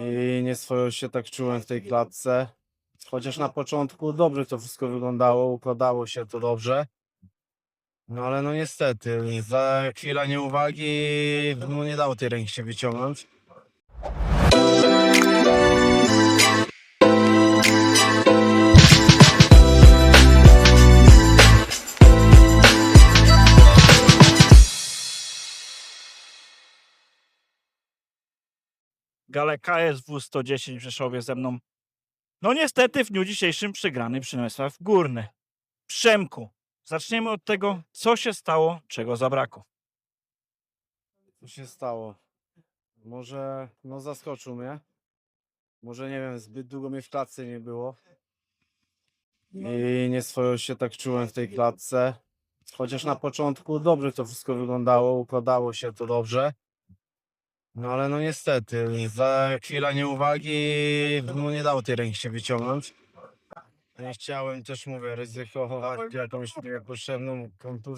i nie swojo się tak czułem w tej klatce. Chociaż na początku dobrze to wszystko wyglądało, układało się to dobrze. No ale no niestety, za chwilę nieuwagi no nie dało tej ręki się wyciągnąć. Gale KSW 110 w Rzeszowie ze mną. No niestety w dniu dzisiejszym przegrany Przemysław Górny. Przemku, zaczniemy od tego, co się stało, czego zabrakło. Co się stało? Może no zaskoczył mnie. Może nie wiem, zbyt długo mnie w klatce nie było. I nie swojo się tak czułem w tej klatce. Chociaż na początku dobrze to wszystko wyglądało, układało się to dobrze. No ale no niestety, za chwilę nieuwagi no nie dało tej ręki się wyciągnąć. Nie chciałem też, mówię, ryzykować jakąś niepotrzebną kontuzję.